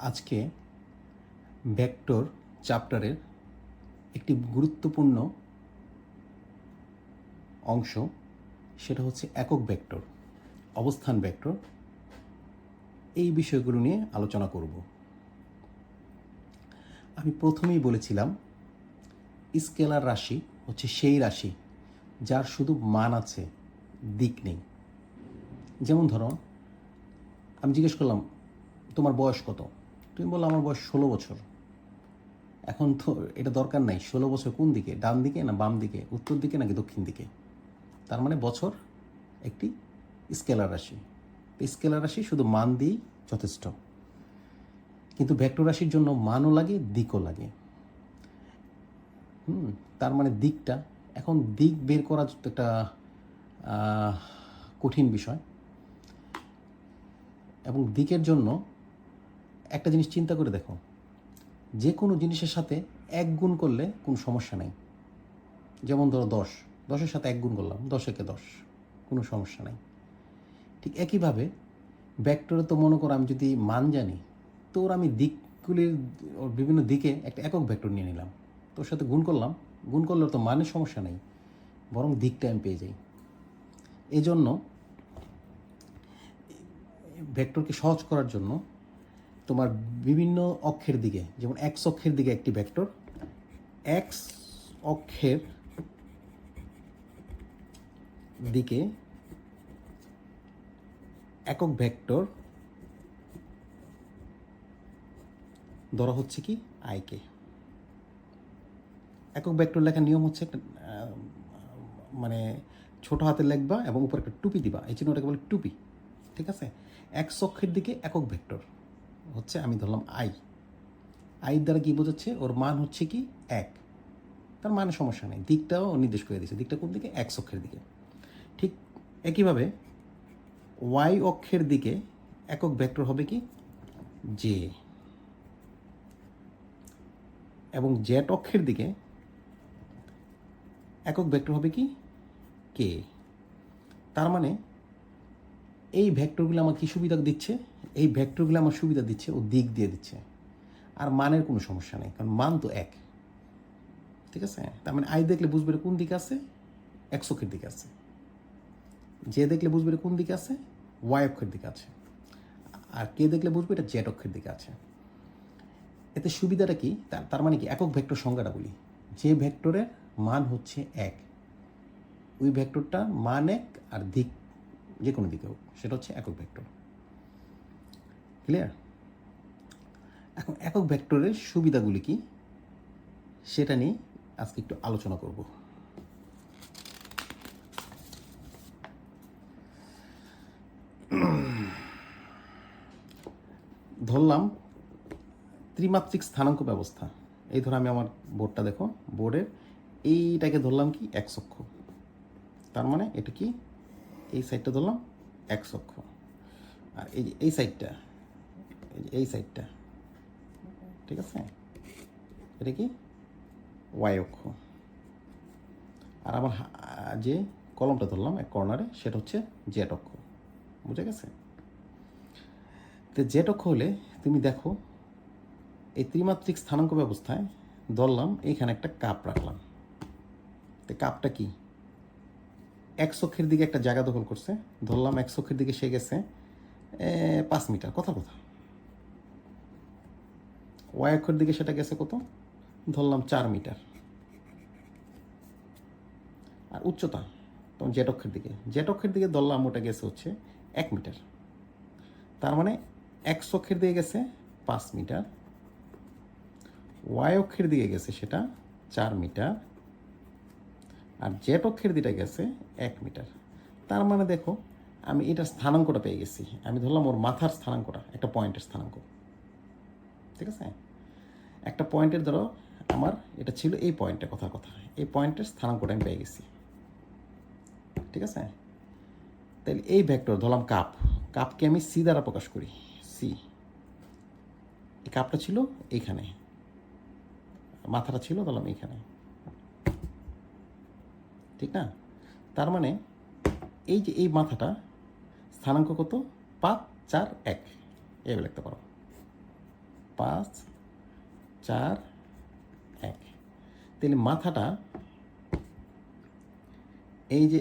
আজকে ভেক্টর চ্যাপ্টারের একটি গুরুত্বপূর্ণ অংশ, সেটা হচ্ছে একক ভেক্টর, অবস্থান ভেক্টর। এই বিষয়গুলো নিয়ে আলোচনা করব। আমি প্রথমেই বলেছিলাম, স্কেলার রাশি হচ্ছে সেই রাশি যার শুধু মান আছে, দিক নেই। যেমন ধরো, আমি জিজ্ঞেস করলাম, তোমার বয়স কত? তুমি বলল আমার বয়স ষোলো বছর। এখন তো এটা দরকার নাই, ষোলো বছর কোন দিকে? ডান দিকে না বাম দিকে? উত্তর দিকে নাকি দক্ষিণ দিকে? তার মানে বছর একটি স্কেলার রাশি। স্কেলার রাশি শুধু মান দিয়েই যথেষ্ট। কিন্তু ভেক্টর রাশির জন্য মানও লাগে, দিকও লাগে। হুম, তার মানে দিকটা, এখন দিক বের করা একটা কঠিন বিষয়। এবং দিকের জন্য একটা জিনিস চিন্তা করে দেখো। যে কোনো জিনিসের সাথে এক গুণ করলে কোনো সমস্যা নেই। যেমন ধরো দশ। দশের সাথে এক গুণ করলাম, দশ একে দশ, কোনো সমস্যা নেই। ঠিক একইভাবে ভেক্টরে তো মনে করো আমি যদি মান জানি, তো ওর আমি দিকগুলির ওর বিভিন্ন দিকে একটা একক ভেক্টর নিয়ে নিলাম। তোর সাথে গুণ করলাম, গুণ করলে তো মানের সমস্যা নেই, বরং দিকটা আমি পেয়ে যাই। এই জন্য ভেক্টরকে সহজ করার জন্য তোমার বিভিন্ন অক্ষের দিকে, যেমন এক্স অক্ষের দিকে একটি ভেক্টর এক্স অক্ষের দিকে একক ভেক্টর ধরা হচ্ছে কি? আইকে একক ভেক্টর লেখার নিয়ম হচ্ছে মানে ছোট হাতে লিখবা এবং উপরে একটা টুপি দিবা। এই জন্য ওটাকে বলে টুপি। ঠিক আছে? এক অক্ষের দিকে একক ভেক্টর হচ্ছে আমি ধরলাম আই আই দ্বারা কি বোঝাচ্ছে? ওর মান হচ্ছে কি? এক। তার মানে সমস্যা নেই। দিকটাও নির্দেশ করে দিচ্ছে দিকটা কোন দিকে? এক অক্ষের দিকে। ঠিক একইভাবে ওয়াই অক্ষের দিকে একক ভেক্টর হবে কি? জে এবং জেড অক্ষের দিকে একক ভেক্টর হবে কি? কে তার মানে এই ভেক্টরগুলো আমার কী সুবিধা দিচ্ছে? এই ভেক্টরগুলো আমার সুবিধা দিচ্ছে ও দিক দিয়ে দিচ্ছে। আর মানের কোনো সমস্যা নেই, কারণ মান তো এক। ঠিক আছে? তার মানে আই দেখলে বুঝবে কোন দিকে আছে? একশো অক্ষের দিকে আছে। যে দেখলে বুঝবে কোন দিকে আছে? ওয়াই অক্ষের দিকে আছে। আর কে দেখলে বুঝবে এটা জেড অক্ষের দিকে আছে। এতে সুবিধাটা কি? তার তার মানে কি? একক ভেক্টর সংজ্ঞাটা বলি। যে ভেক্টরের মান হচ্ছে এক। ওই ভেক্টরটা মান এক আর দিক যে কোনো দিকে হোক, সেটা হচ্ছে একক ভেক্টর ক্লিয়ার এখন একক ভেক্টরের সুবিধাগুলি কি? সেটা নিয়ে আজকে একটু আলোচনা করব। ধরলাম ত্রিমাত্রিক স্থানাঙ্ক ব্যবস্থা। এই ধরো আমি আমার বোর্ডটা দেখো, বোর্ডের এইটাকে ধরলাম কি এক অক্ষ। তার মানে এটা কি? এই সাইডটা ধরলাম এক অক্ষ। আর এই এই সাইডটা এই সাইডটা। ঠিক আছে? এটা কি? ওয়াই অক্ষ। আর আমার যে কলমটা ধরলাম, এক কর্নারে সেটা হচ্ছে জেড অক্ষ। বুঝে গেছে? তো জেড অক্ষ হলে তুমি দেখো, এই ত্রিমাত্রিক স্থানাঙ্ক ব্যবস্থায় ধরলাম, এইখানে একটা কাপ রাখলাম। তো কাপটা কি? এক অক্ষের দিকে একটা জায়গা দখল করছে, ধরলাম এক অক্ষের দিকে সে গেছে পাঁচ মিটার, কথা কথা। ওয়াই অক্ষের দিকে সেটা গেছে কত? ধরলাম চার মিটার। আর উচ্চতা, তখন জেট অক্ষের দিকে। জেট অক্ষের দিকে ধরলাম, ওটা গেছে হচ্ছে এক মিটার। তার মানে এক অক্ষের দিকে গেছে পাঁচ মিটার। ওয়াই অক্ষের দিকে গেছে সেটা চার মিটার। আর জেট অক্ষের দিকে গেছে এক মিটার। তার মানে দেখো, আমি এটার স্থানাঙ্কটা পেয়ে গেছি। আমি ধরলাম ওর মাথার স্থানাঙ্কটা, একটা পয়েন্টের স্থানাঙ্ক। ঠিক আছে? একটা পয়েন্টের ধরো, আমার এটা ছিল এই পয়েন্টে কথা কথা। এই পয়েন্টের স্থানাঙ্কটা আমি পেয়ে গেছি। ঠিক আছে? তাহলে এই ভেক্টর ধরলাম কাপ কাপকে আমি সি দ্বারা প্রকাশ করি। সি এই কাপটা ছিল এইখানে। মাথাটা ছিল ধরলাম এইখানে। ঠিক না? তার মানে এই যে এই মাথাটা, স্থানাঙ্ক কত? পাঁচ, চার, এক। এভাবে লিখতে পারো। পাঁচ, চার, এক। তাহলে মাথাটা এই যে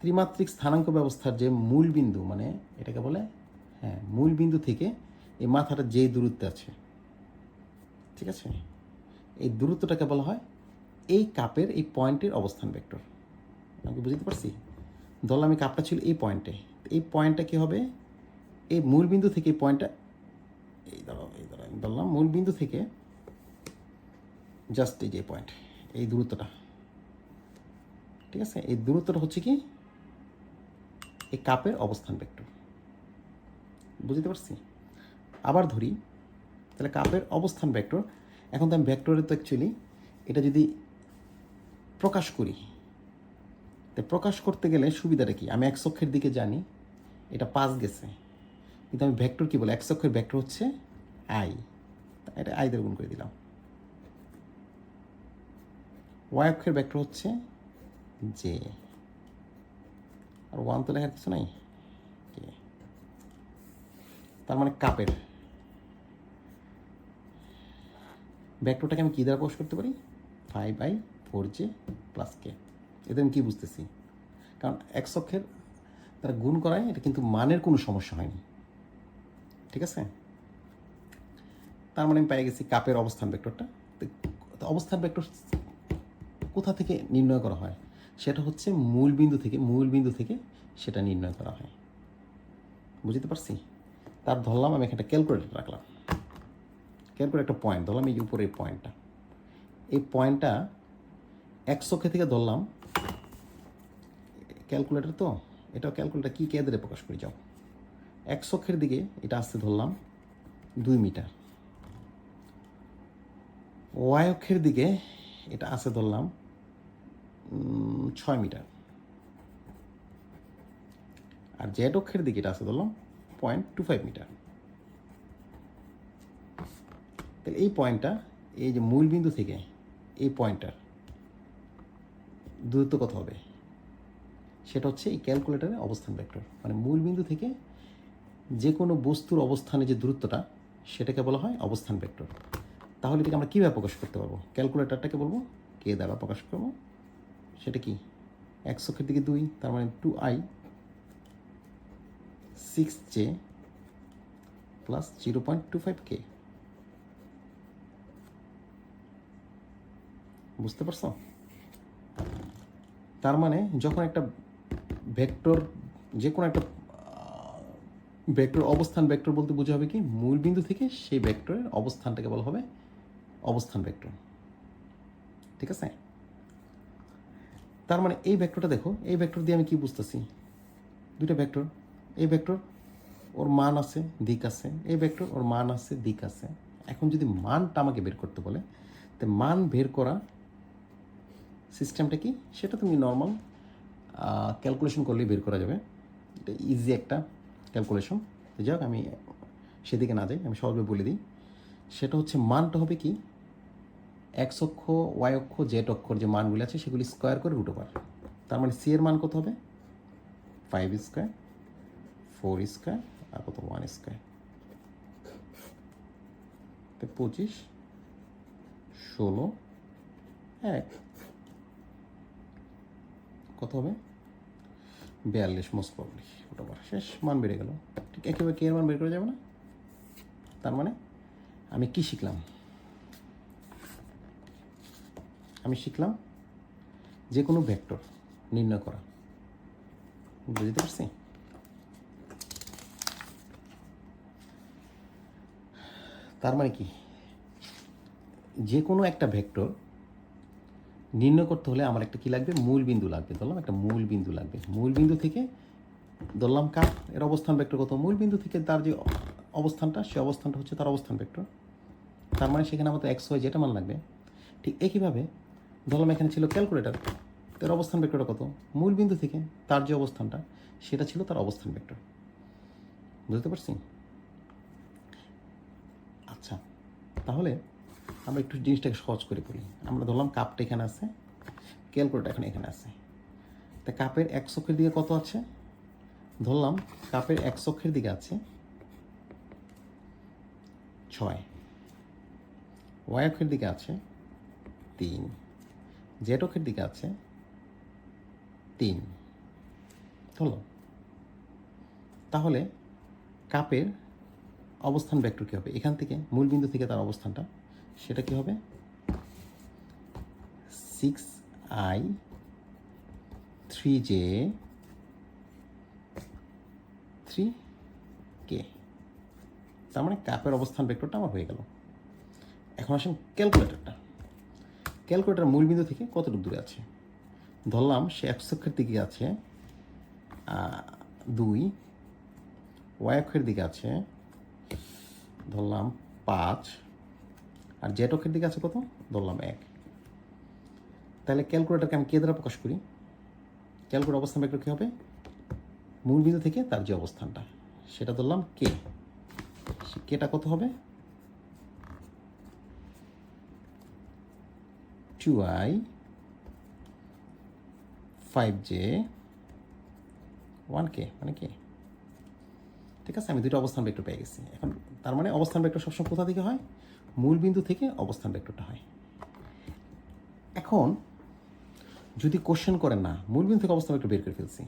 ত্রিমাত্রিক স্থানাঙ্ক ব্যবস্থার যে মূল বিন্দু মানে এটাকে বলে হ্যাঁ মূল বিন্দু থেকে এই মাথাটা যে দূরত্বে আছে, ঠিক আছে? এই দূরত্বটাকে বলা হয় এই কাপের এই পয়েন্টের অবস্থান ভেক্টর। আমি বুঝতে পারছি? ধরলাম এই কাপটা ছিল এই পয়েন্টে। এই পয়েন্টটা কী হবে? এই মূল বিন্দু থেকে এই পয়েন্টটা এই ধরো এই ধরো আমি ধরলাম মূল বিন্দু থেকে জাস্ট এই যে পয়েন্ট এই দূরত্বটা। ঠিক আছে? এই দূরত্বটা হচ্ছে কি? এই কাপের অবস্থান ভেক্টর বুঝতে পারছি? আবার ধরি, তাহলে কাপের অবস্থান ভেক্টর এখন তো আমি ভেক্টরের তো অ্যাকচুয়ালি এটা যদি প্রকাশ করি, তো প্রকাশ করতে গেলে সুবিধাটা কি? আমি এক অক্ষের দিকে জানি, এটা পাস গেছে। কিন্তু আমি ভেক্টর কী বলে? এক অক্ষের ভেক্টর হচ্ছে আই। এটা আই দিয়ে গুণ করে দিলাম। ওয়াই অক্ষের ভেক্টর হচ্ছে জে। আর ওয়ান তো লেখার কিছু নাই? তার মানে কাপের। ভেক্টরটাকে আমি কী দ্বারা প্রকাশ করতে পারি? Five i four j plus k. এতে আমি কী বুঝতেছি? কারণ এক অক্ষের তারা গুণ করায়, এটা কিন্তু মানের কোনো সমস্যা হয়নি। ঠিক আছে? তার মানে আমি পেয়ে গেছি কাপের অবস্থান ভেক্টরটা তো অবস্থান ভেক্টর কোথা থেকে নির্ণয় করা হয়? সেটা হচ্ছে মূল বিন্দু থেকে, মূল বিন্দু থেকে সেটা নির্ণয় করা হয়। বুঝতে পারছি? তার ধরলাম, আমি এখানে ক্যালকুলেটর রাখলাম। ক্যালকুলেট একটা পয়েন্ট ধরলাম এই উপরে পয়েন্টটা এই পয়েন্টটা একশোকে থেকে ধরলাম। ক্যালকুলেটর তো? এটা ক্যালকুলেটর কী কে দিলে প্রকাশ করে? যাও। একশোক্ষের দিকে এটা আসতে ধরলাম, দুই মিটার। ওয়াই অক্ষের দিকে এটা আসে ধরলাম ছয় মিটার। আর জেড অক্ষের দিকে এটা আসে ধরলাম পয়েন্ট টু ফাইভ মিটার। তাহলে এই পয়েন্টটা এই যে মূল বিন্দু থেকে এই পয়েন্টটার দূরত্ব কত হবে? সেটা হচ্ছে এই ক্যালকুলেটরের অবস্থান ভেক্টর মানে মূল বিন্দু থেকে যে কোনো বস্তুর অবস্থানে যে দূরত্বটা, সেটাকে বলা হয় অবস্থান ভেক্টর। তাহলে এটাকে আমরা কীভাবে প্রকাশ করতে পারব? ক্যালকুলেটারটাকে বলব? কে দ্বারা প্রকাশ করব? সেটা কি? একশোকের দিকে দুই, তার মানে two i six j plus zero point two five k বুঝতে পারছ? তার মানে যখন একটা ভেক্টর যে কোনো একটা ভেক্টর অবস্থান ভেক্টর বলতে বোঝা হবে কি? মূল বিন্দু থেকে সেই ভেক্টরের অবস্থানটাকে বলা হবে অবস্থান ভেক্টর ঠিক আছে? তার মানে এই ভেক্টরটা দেখো, এই ভেক্টর দিয়ে আমি কি বুঝতেছি? দুইটা ভেক্টর এই ভেক্টর ওর মান আছে, দিক আছে, এই ভেক্টর ওর মান আছে, দিক আছে। এখন যদি মানটা আমাকে বের করতে বলে, তো মান বের করা সিস্টেমটা কি? সেটা তুমি নর্মাল ক্যালকুলেশন করলেই বের করা যাবে। এটা ইজি একটা ক্যালকুলেশন যাক, আমি সেদিকে না যাই, আমি সহজভাবে বলে দিই। সেটা হচ্ছে, মানটা হবে কি? এক্স অক্ষ ওয়াই অক্ষ জেড অক্ষর যে মানগুলি আছে, সেগুলি স্কোয়ার করে রুট ওভার তার মানে সি এর মান কত হবে? ফাইভ স্কোয়ার ফোর স্কোয়ার আর কত? ওয়ান স্কোয়ার পঁচিশ, ষোলো, এক। কত হবে? বিয়াল্লিশ মোস্ট প্রবলি ওটা শেষ, মান বেড়ে গেল। ঠিক একেবারে কে মান বের করা যাবে না? তার মানে আমি কি শিখলাম? আমি শিখলাম যে কোনো ভেক্টর নির্ণয় করা। বুঝতে পারছি? তার মানে কি? যে কোনো একটা ভেক্টর নির্ণয় করতে হলে আমার একটা কি লাগবে? মূল বিন্দু লাগবে। ধরলাম একটা মূল বিন্দু লাগবে। মূল বিন্দু থেকে ধরলাম কাপ, এর অবস্থান ভেক্টর কত? মূল বিন্দু থেকে তার যে অবস্থানটা, সে অবস্থানটা হচ্ছে তার অবস্থান ভেক্টর তার মানে সেখানে আমাদের এক্স ওয়াই যেটা মান লাগবে। ঠিক একইভাবে ধরলাম এখানে ছিল ক্যালকুলেটর তার অবস্থান ভেক্টরটা কত? মূল বিন্দু থেকে তার যে অবস্থানটা, সেটা ছিল তার অবস্থান ভেক্টর বুঝতে পারছি? আচ্ছা তাহলে আমরা একটু জিনিসটাকে সহজ করে বলি। আমরা ধরলাম কাপটা এখানে আছে, ক্যালকুলেটর এখন এখানে আছে। তা কাপের এক চোখের দিকে কত আছে? ধরলাম কাপের এক চোখের দিকে আছে ছয়। ওয়াই অক্ষের দিকে আছে তিন। জেড অক্ষের দিকে আছে তিন। হলো তাহলে কাপের অবস্থান ভেক্টর কী হবে? এখান থেকে মূল বিন্দু থেকে তার অবস্থানটা, সেটা কি হবে? Six i three j three k তার মানে কাপের অবস্থান ভেক্টরটা আমার হয়ে গেল। এখন আসেন ক্যালকুলেটরটা। ক্যালকুলেটার মূল বিন্দু থেকে কতটুকু দূরে আছে? ধরলাম সে এক দিকে আছে দুই ওয়াই অক্ষের দিকে আছে ধরলাম পাঁচ। আর জেড অক্ষের দিকে আছে কত ধরলাম এক। তাহলে ক্যালকুলেটারকে আমি কে দ্বারা প্রকাশ করি? ক্যালকুলেটর অবস্থান ভেক্টর কী হবে? মূল বিন্দু থেকে তার যে অবস্থানটা, সেটা ধরলাম কে কেটা কত হবে? Two i five j one k মানে কে ঠিক আছে, আমি দুটো অবস্থান ভেক্টর পেয়ে গেছি। এখন তার মানে অবস্থান ভেক্টর সবসময় কোথা থেকে হয়? মূল বিন্দু থেকে অবস্থান ভেক্টরটা হয়। এখন যদি কোশ্চেন করেন না, মূল বিন্দু থেকে অবস্থান ভেক্টর বের করে ফেলছি,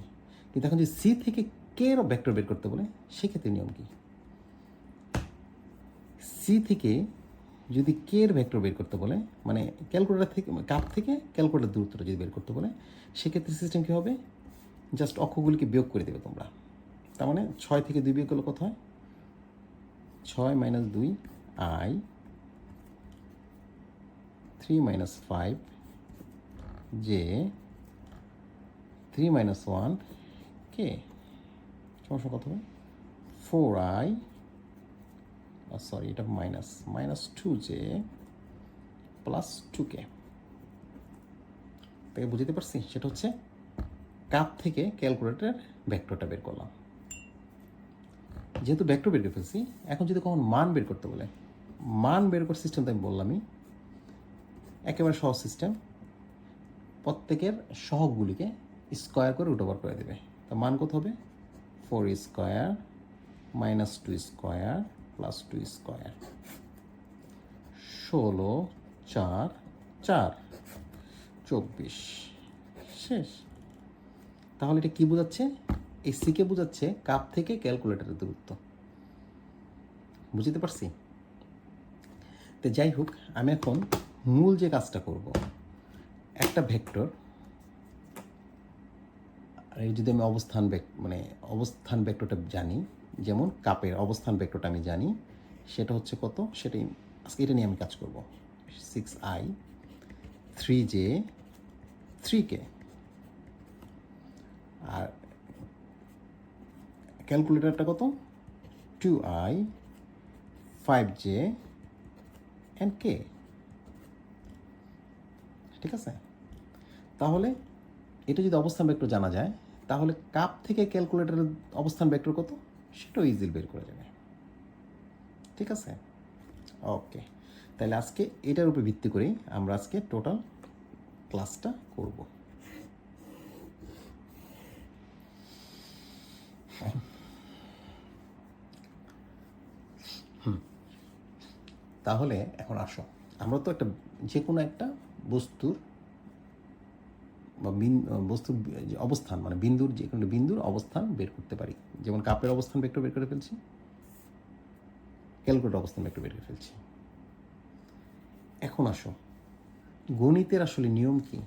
কিন্তু এখন যদি সি থেকে কে এর ভেক্টর বের করতে বলে, সেক্ষেত্রে নিয়ম কি? সি থেকে যদি কে এর ভেক্টর বের করতে বলে মানে ক্যালকুলেটার থেকে কাপ থেকে ক্যালকুলেটার দূরত্বটা যদি বের করতে বলে, সেক্ষেত্রে সিস্টেম কী হবে? জাস্ট অক্ষগুলিকে বিয়োগ করে দেবে তোমরা। তার মানে ছয় থেকে দুই বিয়োগ করলে কত হয়? ছয় মাইনাস দুই i, three minus five j, three minus one k? সমস্যা কত হবে ফোর আই সরি এটা minus minus two j plus two k. তাকে বুঝতে পারছি? সেটা হচ্ছে কাপ থেকে ক্যালকুলেটর ভেক্টরটা বের করলাম। যেহেতু ভেক্টর বের করে ফেলছি, এখন যদি কখন মান বের করতে বলে, মান বের করার সিস্টেম তো আমি বললামই, একেবারে সহজ সিস্টেম প্রত্যেকের সহগগুলিকে স্কোয়ার করে রুট ওভার করে দেবে। তো মান কত হবে? Four square minus two square plus two square ষোলো, চার চার। চব্বিশ। শেষ। তাহলে এটা কি বোঝাচ্ছে? এই সিকে বোঝাচ্ছে কাপ থেকে ক্যালকুলেটরের দূরত্ব। বুঝতে পারছি? তো যাই হোক, আমি এখন মূল যে কাজটা করব, একটা ভেক্টর, আর যদি আমি অবস্থান মানে অবস্থান ভেক্টরটা জানি, যেমন কাপের অবস্থান ভেক্টরটা আমি জানি, সেটা হচ্ছে কত? সেটাই আজকে এটা নিয়ে আমি কাজ করব। Six i three j three k আর ক্যালকুলেটরটা কত? Two i five j and k ঠিক আছে? তাহলে এটা যদি অবস্থান ভেক্টর জানা যায়, তাহলে কাপ থেকে ক্যালকুলেটরের অবস্থান ভেক্টর কত? সেটাও ইজিলি বের করে যাবে। ঠিক আছে? ওকে তাহলে আজকে এটার উপর ভিত্তি করেই আমরা আজকে টোটাল ক্লাসটা করব। তাহলে এখন আসো। আমরা তো একটা যে কোনো একটা বস্তুর বা বস্তুর যে অবস্থান মানে বিন্দুর যে কোনো বিন্দুর অবস্থান বের করতে পারি। যেমন কাপের অবস্থান ভেক্টর বের করে ফেলছি ক্যালকুলেটর অবস্থান ভেক্টর বের করে ফেলছি। এখন আসো। গণিতের আসলে নিয়ম কি?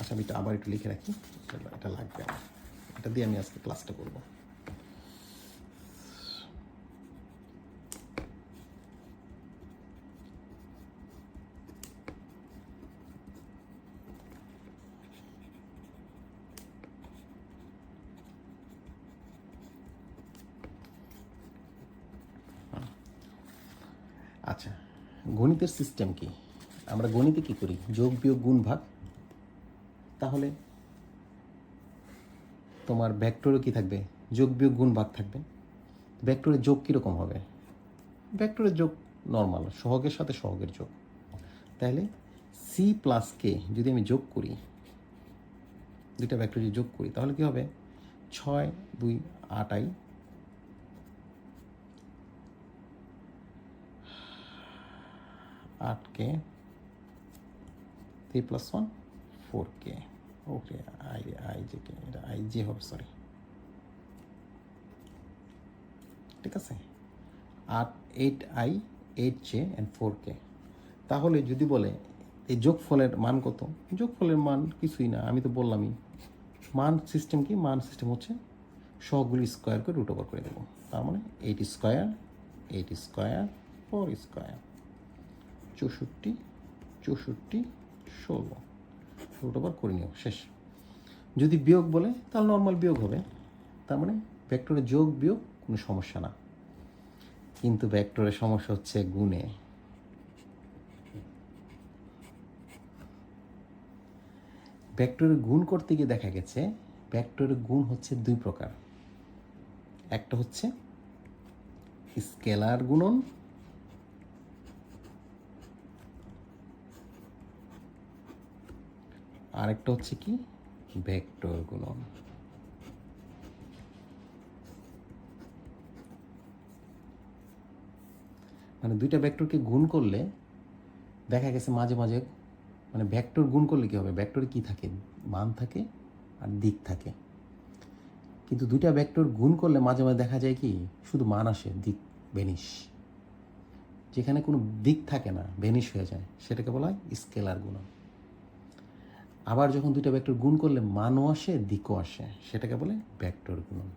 আচ্ছা আমি এটা আবার একটু লিখে রাখি। এটা লাগবে আমার। এটা দিয়ে আমি আজকে ক্লাসটা করব। আচ্ছা গণিতের সিস্টেম কি? আমরা গণিতে কি করি? যোগ বিয়োগ গুণ ভাগ? তাহলে তোমার ভেক্টরও কি থাকবে? যোগ বিয়োগ গুণ ভাগ থাকবে। ভেক্টরের যোগ কীরকম হবে? ভেক্টরের যোগ নর্মাল সহগের সাথে সহগের যোগ। তাহলে সি প্লাস কে যদি আমি যোগ করি, দুইটা ভেক্টর যদি যোগ করি, তাহলে কি হবে? ছয় দুই আট আট k three plus one four k okay i i j k এটা আই জে হবে সরি ঠিক আছে? আট eight i eight j and four k তাহলে যদি বলে এই যোগফলের মান কত? যোগফলের মান কিছুই না, আমি তো বললামই। মান সিস্টেম কি? মান সিস্টেম হচ্ছে সবগুলি স্কোয়ার করে রুট ওভার করে দেবো। তার মানে eight square eight square four square চৌষট্টি চৌষট্টি, ষোলো। রুট ওভার করে নিও, শেষ। যদি বিয়োগ বলে, তাহলে নর্মাল বিয়োগ হবে। তার মানে ভেক্টরের যোগ, বিয়োগ, কোনো সমস্যা না। কিন্তু ভেক্টরের সমস্যা হচ্ছে গুণে। ভেক্টরের গুণ করতে গিয়ে দেখা গেছে ভেক্টরের গুণ হচ্ছে দুই প্রকার। একটা হচ্ছে স্কেলার গুণন আরেকটা হচ্ছে কি? ভেক্টর গুণন মানে দুইটা ভেক্টরকে গুণ করলে দেখা গেছে মাঝে মাঝে মানে ভেক্টর গুণ করলে কি হবে? ভেক্টরে কি থাকে? মান থাকে আর দিক থাকে। কিন্তু দুইটা ভেক্টর গুণ করলে মাঝে মাঝে দেখা যায় কি? শুধু মান আসে, দিক বেনিশ যেখানে কোনো দিক থাকে না ভেনিশ হয়ে যায়। সেটাকে বলা হয় স্কেলার গুণন। আবার যখন দুইটা ভেক্টর গুণ করলে মানও আসে, দিকও আসে, সেটাকে বলে ভেক্টর গুণ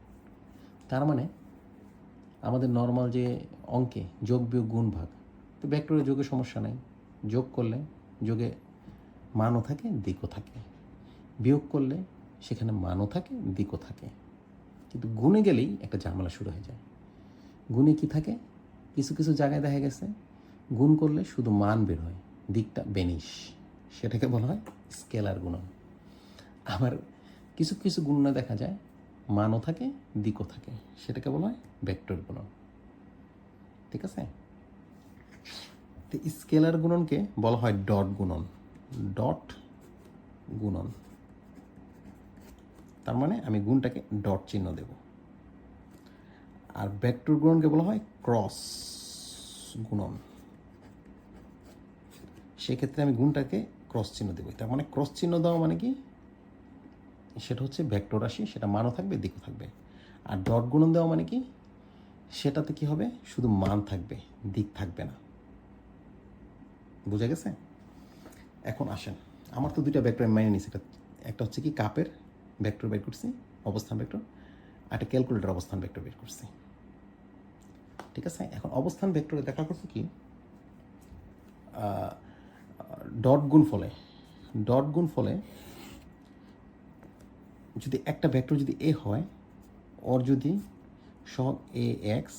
তার মানে আমাদের নর্মাল যে অঙ্কে যোগ বিয়োগ গুণ ভাগ, তো ভেক্টরের যোগে সমস্যা নাই। যোগ করলে যোগে মানও থাকে, দিকও থাকে। বিয়োগ করলে সেখানে মানও থাকে, দিকও থাকে। কিন্তু গুণে গেলেই একটা ঝামেলা শুরু হয়ে যায়। গুণে কি থাকে? কিছু কিছু জায়গায় দেখা গেছে, গুণ করলে শুধু মান বের হয়, দিকটা বেনিশ। সেটাকে বলা হয় স্কেলার গুণন। আবার কিছু কিছু গুণনে দেখা যায় মানও থাকে, দিকও থাকে, সেটাকে বলা হয় ভেক্টর গুণন। ঠিক আছে? তো স্কেলার গুণনকে বলা হয় ডট গুণন। ডট গুণন। তার মানে আমি গুণটাকে ডট চিহ্ন দেব। আর ভেক্টর গুণনকে বলা হয় ক্রস গুণন। সেক্ষেত্রে আমি গুণটাকে ক্রস চিহ্ন দেবো। তার মানে ক্রস চিহ্ন দেওয়া মানে কি? সেটা হচ্ছে ভেক্টর রাশি, সেটা মানও থাকবে, দিকও থাকবে। আর ডট গুণন দেওয়া মানে কি? সেটাতে কি হবে? শুধু মান থাকবে, দিক থাকবে না। বুঝা গেছে? এখন আসেন, আমার তো দুইটা ভেক্টর আমি মাইনে নিছি এটা একটা হচ্ছে কি কাপের ভেক্টর বের করছি, অবস্থান ভেক্টর, আর একটা ক্যালকুলেটর অবস্থান ভেক্টর বের করছি। ঠিক আছে? এখন অবস্থান ভেক্টরে দেখা করছে কি? ডট গুণ ফলে, ডট গুণ ফলে যদি একটা ভেক্টর যদি এ হয় ওর যদি সব এ এক্স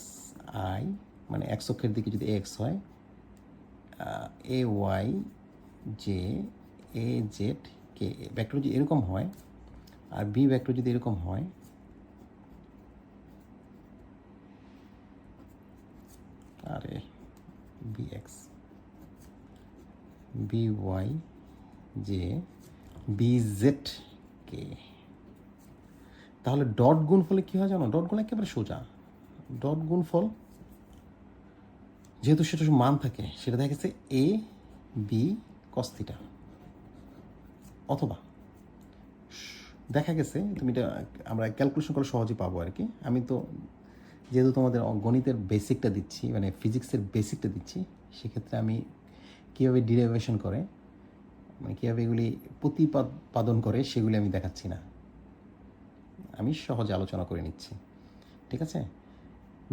আই মানে এক্স অক্ষের দিকে যদি এক্স হয় a y j a z k vector যদি এরকম হয়, আর বি ভেক্টর যদি এরকম হয়, আরে B X B Y J B Z K তাহলে ডট গুণ ফলে কী হয় জানো? ডট গুণ একেবারে সোজা। ডট গুণ ফল যেহেতু সেটা মান থাকে, সেটা দেখা গেছে এ বি কস্তিটা অথবা, দেখা গেছে, তুমি এটা আমরা ক্যালকুলেশন করে সহজে পাবো আর কি। আমি তো যেহেতু তোমাদের গণিতের বেসিকটা দিচ্ছি মানে ফিজিক্সের বেসিকটা দিচ্ছি, সেক্ষেত্রে আমি কীভাবে ডিরাইভেশন করে মানে কীভাবে এগুলি প্রতিপাদন করে, সেগুলি আমি দেখাচ্ছি না। আমি সহজে আলোচনা করে নিচ্ছি। ঠিক আছে?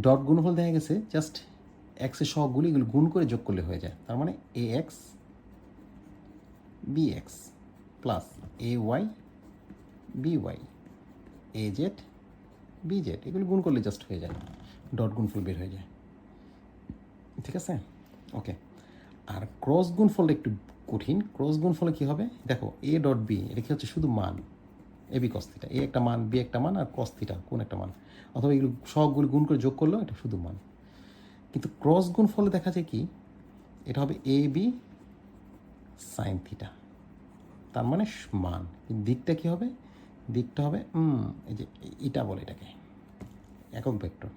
ডট গুণফল দেখা গেছে জাস্ট এক্সের সহগুলি এগুলো গুণ করে যোগ করলে হয়ে যায়। তার মানে A X B X plus A Y B Y A Z B Z এগুলো গুণ করলে জাস্ট হয়ে যায়। ডট গুণফল বের হয়ে যায়। ঠিক আছে? ওকে আর ক্রস গুণফলটা একটু কঠিন ক্রস গুণফলে কী হবে? দেখো এ ডট বি এটা কি হচ্ছে? শুধু মান এ বি কস্তিটা এ একটা মান বি একটা মান, আর কস্তিটা কোন একটা মান। অথবা এগুলো সবগুলো গুণ করে যোগ করলেও এটা শুধু মান। কিন্তু ক্রস গুণ ফলে দেখা যায় কি? এটা হবে এ বি সাইন থিটা তার মানে মান। দিকটা কি হবে? দিকটা হবে এই যে ইটা বলে এটাকে। একক ভেক্টর।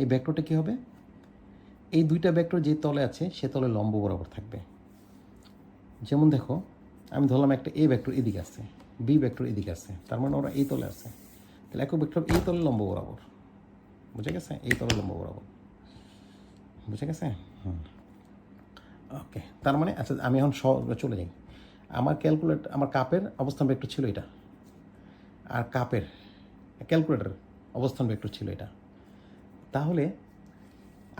এই ভেক্টরটা কি হবে? এই দুইটা ভেক্টর যে তলে আছে, সে তলে লম্ব বরাবর থাকবে। যেমন দেখো, আমি ধরলাম একটা এ ভেক্টর এদিকে আছে বি ভেক্টর এদিকে আছে, তার মানে ওরা এই তলে আছে। তাহলে একক ভেক্টর এই তলে লম্ব বরাবর। বুঝে গেছে? এই তলে লম্ব বরাবর। বুঝে গেছে? ওকে, তার মানে আচ্ছা আমি এখন স চলে যাই। আমার ক্যালকুলেট আমার কাপের অবস্থান ভেক্টর ছিল এটা। আর কাপের ক্যালকুলেটর অবস্থান ভেক্টর ছিল এটা। তাহলে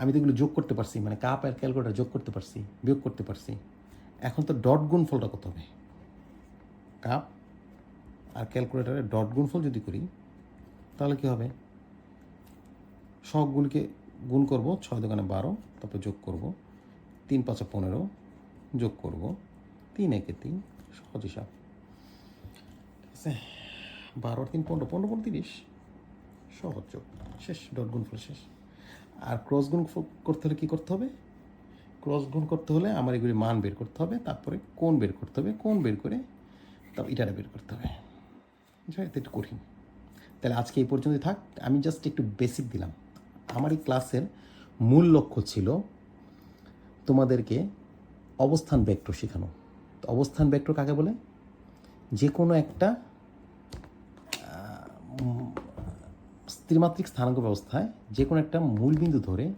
আমি তো এগুলো যোগ করতে পারছি মানে কাপ আর ক্যালকুলেটর যোগ করতে পারছি, বিয়োগ করতে পারছি। এখন তো ডট গুণফলটা কত হবে? কাপ আর ক্যালকুলেটরে ডট গুণফল যদি করি, তাহলে কি হবে? সবগুলিকে গুণ করব, ছয় দোকানে বারো, তারপর যোগ করব, তিন পাঁচে পনেরো, যোগ করব, তিন একে তিন, সহজ হিসাব ঠিক আছে? বারো তিন, পনেরো পনেরো পনেরো, তিরিশ। সহজ যোগ। শেষ ডট গুণ গুণফল শেষ। আর ক্রস গুণ করতে হলে কী করতে হবে? ক্রস গুণ করতে হলে আমার এগুলি মান বের করতে হবে, তারপরে কোন বের করতে হবে কোন বের করে তারপর ইটাটা বের করতে হবে। বুঝছ এটা একটু কঠিন। তাহলে আজকে এই পর্যন্ত থাক। আমি জাস্ট একটু বেসিক দিলাম। আমার এই ক্লাসের মূল লক্ষ্য ছিল তোমাদেরকে অবস্থান ভেক্টর শেখানো। তো অবস্থান ভেক্টর কাকে বলে? যে কোনো একটা ত্রিমাত্রিক স্থানাঙ্ক ব্যবস্থায় যে কোনো একটা মূল বিন্দু ধরে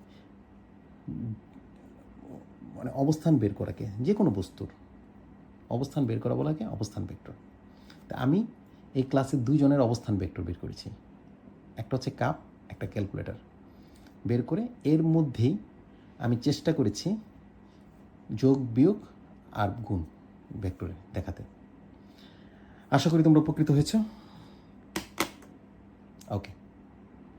মানে অবস্থান বের করাকে যে কোনো বস্তুর অবস্থান বের করা বলাকে অবস্থান ভেক্টর। তা আমি এই ক্লাসে দুইজনের অবস্থান ভেক্টর বের করেছি। একটা হচ্ছে কাপ, একটা ক্যালকুলেটর। বের করে এর মধ্যেই আমি চেষ্টা করেছি যোগ, বিয়োগ আর গুণ ভেক্টরে দেখাতে। আশা করি তোমরা উপকৃত হয়েছ। ওকে।